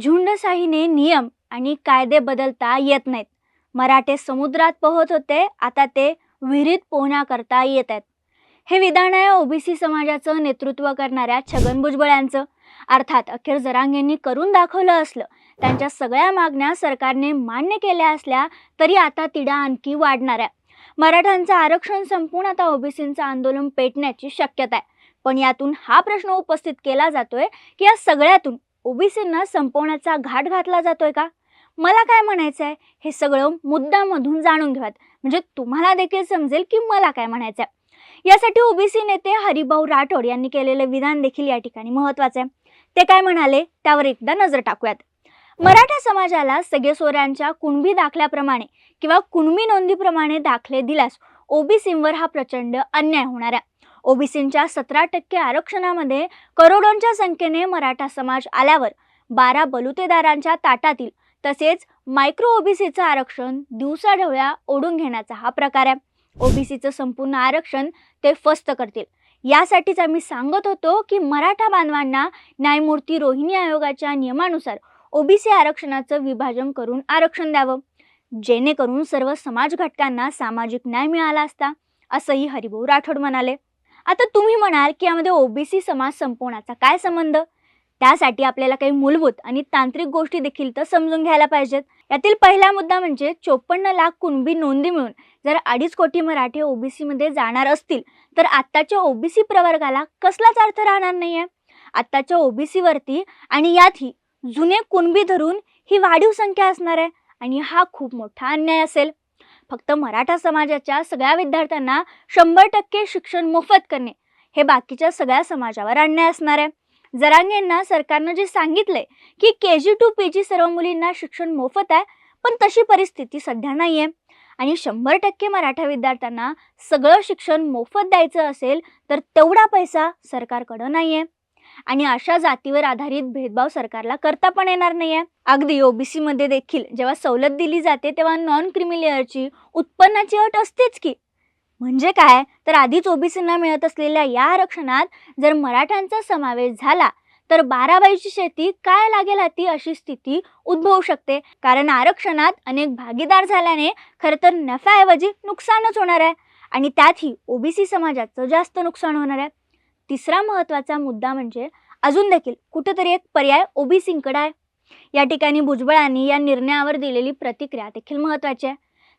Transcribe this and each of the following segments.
झुंडशाहीने नियम आणि कायदे बदलता येत नाहीत. मराठे समुद्रात पोहत होते आता ते विहिरीत पोहण्याकरता येत आहेत. हे विधान आहे ओबीसी समाजाचं नेतृत्व करणाऱ्या छगन भुजबळ यांचं अर्थात अखेर जरांगेंनी करून दाखवलं असलं त्यांच्या सगळ्या मागण्या सरकारने मान्य केल्या असल्या तरी आता तिढा आणखी वाढणार आहे मराठ्यांचं आरक्षण संपून आता ओबीसींचं आंदोलन पेटण्याची शक्यता आहे. पण यातून हा प्रश्न उपस्थित केला जातोय की या सगळ्यातून ओबीसींना संपवण्याचा घाट घातला जातोय का? मला काय म्हणायचं आहे हे सगळं मुद्दामधून जाणून घेवात म्हणजे तुम्हाला देखील समजेल की मला काय म्हणायचं आहे यासाठी ओबीसी नेते हरिभाऊ राठोड यांनी केलेलं विधान देखील या ठिकाणी महत्वाचं आहे. ते काय म्हणाले? त्यावर एकदा नजर टाकूयात. मराठा समाजाला सगळे सोऱ्यांच्या कुणबी दाखल्याप्रमाणे किंवा कुणबी नोंदीप्रमाणे दाखले दिल्यास ओबीसींवर हा प्रचंड अन्याय होणार आहे. ओबीसींच्या सतरा टक्के आरक्षणामध्ये करोडोंच्या संख्येने मराठा समाज आल्यावर बारा बलुतेदारांच्या ताटातील तसेच मायक्रो ओबीसीचं आरक्षण दिवसाढवळ्या ओढून घेण्याचा हा प्रकार आहे. ओबीसीचं संपूर्ण आरक्षण ते फस्त करतील. यासाठीच आम्ही सांगत होतो की मराठा बांधवांना न्यायमूर्ती रोहिणी आयोगाच्या नियमानुसार ओबीसी आरक्षणाचं विभाजन करून आरक्षण द्यावं. जेणेकरून सर्व समाज घटकांना सामाजिक न्याय मिळाला असता असंही हरिभाऊ राठोड म्हणाले. आता तुम्ही म्हणाल की यामध्ये ओबीसी समाज संपवण्याचा काय संबंध? त्यासाठी आपल्याला काही मूलभूत आणि तांत्रिक गोष्टी देखील तर समजून घ्यायला पाहिजेत. यातील पहिला मुद्दा म्हणजे चोपन्न लाख कुणबी नोंदी मिळून जर अडीच कोटी मराठे ओबीसीमध्ये जाणार असतील तर आत्ताच्या ओबीसी प्रवर्गाला कसलाच अर्थ राहणार नाही आहे आत्ताच्या ओबीसीवरती आणि यातही जुने कुणबी धरून ही वाढीव संख्या असणार आहे आणि हा खूप मोठा अन्याय असेल. फक्त मराठा समाजाच्या सगळ्या विद्यार्थ्यांना शंभर टक्के शिक्षण मोफत करणे हे बाकीच्या सगळ्या समाजावर अन्याय असणार आहे. जरांगेंना सरकारनं जे सांगितलंय की के जी टू पी जी सर्व मुलींना शिक्षण मोफत आहे पण तशी परिस्थिती सध्या नाही आहे आणि शंभर टक्के मराठा विद्यार्थ्यांना सगळं शिक्षण मोफत द्यायचं असेल तर तेवढा पैसा सरकारकडं नाही आहे आणि अशा जातीवर आधारित भेदभाव सरकारला करता पण येणार नाही आहे अगदी ओबीसीमध्ये देखील जेव्हा सवलत दिली जाते तेव्हा नॉन क्रिमिलेअरची उत्पन्नाची अट असतेच की. म्हणजे काय? तर आधीच ओबीसींना मिळत असलेल्या या आरक्षणात जर मराठ्यांचा समावेश झाला तर बाराबाईची शेती काय लागेल हाती अशी स्थिती उद्भवू शकते. कारण आरक्षणात अनेक भागीदार झाल्याने खरं तर नफ्याऐवजी नुकसानच होणार आहे. आणि त्यातही ओबीसी समाजाचं जास्त नुकसान होणार आहे. तिसरा महत्त्वाचा मुद्दा म्हणजे अजून देखील कुठंतरी एक पर्याय ओबीसींकडे आहे. या ठिकाणी भुजबळांनी या निर्णयावर दिलेली प्रतिक्रिया देखील महत्त्वाची आहे.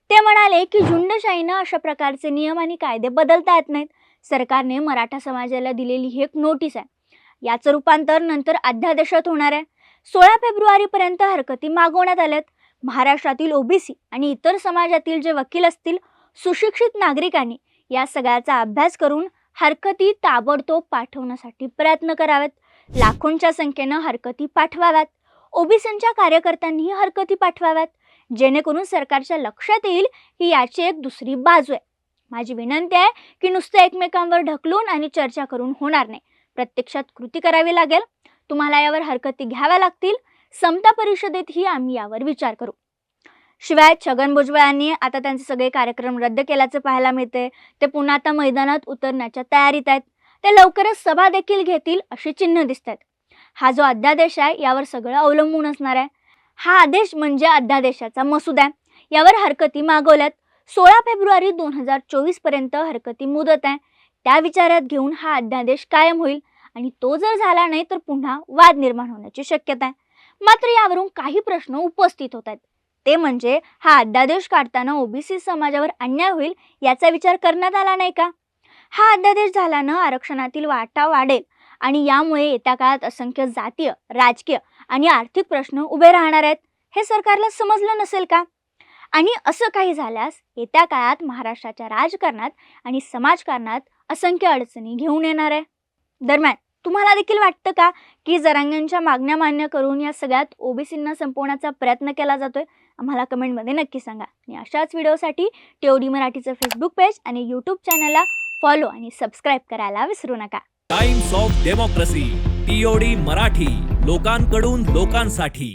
ते म्हणाले की झुंडशाहीनं अशा प्रकारचे नियम आणि कायदे बदलता येत नाहीत. सरकारने मराठा समाजाला दिलेली ही एक नोटीस आहे. याचं रूपांतर नंतर अध्यादेशात होणार आहे. सोळा फेब्रुवारीपर्यंत हरकती मागवण्यात आल्यात. महाराष्ट्रातील ओबीसी आणि इतर समाजातील जे वकील असतील सुशिक्षित नागरिकांनी या सगळ्याचा अभ्यास करून हरकती ताबडतोब पाठवण्यासाठी प्रयत्न करावेत. लाखोंच्या संख्येनं हरकती पाठवाव्यात. ओबीसींच्या कार्यकर्त्यांनीही हरकती पाठवाव्यात. जेणेकरून सरकारच्या लक्षात येईल ही याची एक दुसरी बाजू आहे. माझी विनंती आहे की नुसतं एकमेकांवर ढकलून आणि चर्चा करून होणार नाही. प्रत्यक्षात कृती करावी लागेल. तुम्हाला यावर हरकती घ्याव्या लागतील. समता परिषदेतही आम्ही यावर विचार करू. शिवाय छगन भुजबळ यांनी आता त्यांचे सगळे कार्यक्रम रद्द केल्याचं पाहायला मिळते ते पुन्हा आता मैदानात उतरण्याच्या तयारीत आहेत. ते लवकरच सभा देखील घेतील अशी चिन्ह दिसत आहेत हा जो अध्यादेश आहे यावर सगळं अवलंबून असणार आहे. हा आदेश म्हणजे अध्यादेशाचा मसुदा आहे. यावर हरकती मागवल्यात. सोळा फेब्रुवारी दोन हजार चोवीसपर्यंत हरकती मुदत आहे. त्या विचारात घेऊन हा अध्यादेश कायम होईल आणि तो जर झाला नाही तर पुन्हा वाद निर्माण होण्याची शक्यता आहे. मात्र यावरून काही प्रश्न उपस्थित होत आहेत. ते म्हणजे हा अध्यादेश काढताना ओबीसी समाजावर अन्याय होईल याचा विचार करण्यात आला नाही का? हा अध्यादेश झाल्यानं आरक्षणातील वाटा वाढेल आणि यामुळे येत्या काळात असंख्य जातीय राजकीय आणि आर्थिक प्रश्न उभे राहणार आहेत. हे सरकारला समजलं नसेल का? आणि असं काही झाल्यास येत्या काळात महाराष्ट्राच्या राजकारणात आणि समाजकारणात असंख्य अडचणी घेऊन येणार आहे. दरम्यान तुम्हाला देखील वाटतं का की जरांगांच्या मागण्या मान्य करून या सगळ्यात ओबीसींना संपवण्याचा प्रयत्न केला जातोय? आम्हाला कमेंटमध्ये नक्की सांगा. आणि अशाच व्हिडिओसाठी टीओडी मराठीचं फेसबुक पेज आणि यूट्यूब चॅनलला फॉलो आणि सबस्क्राईब करायला विसरू नका. Times of Democracy TOD Marathi लोकांकडून लोकांसाठी.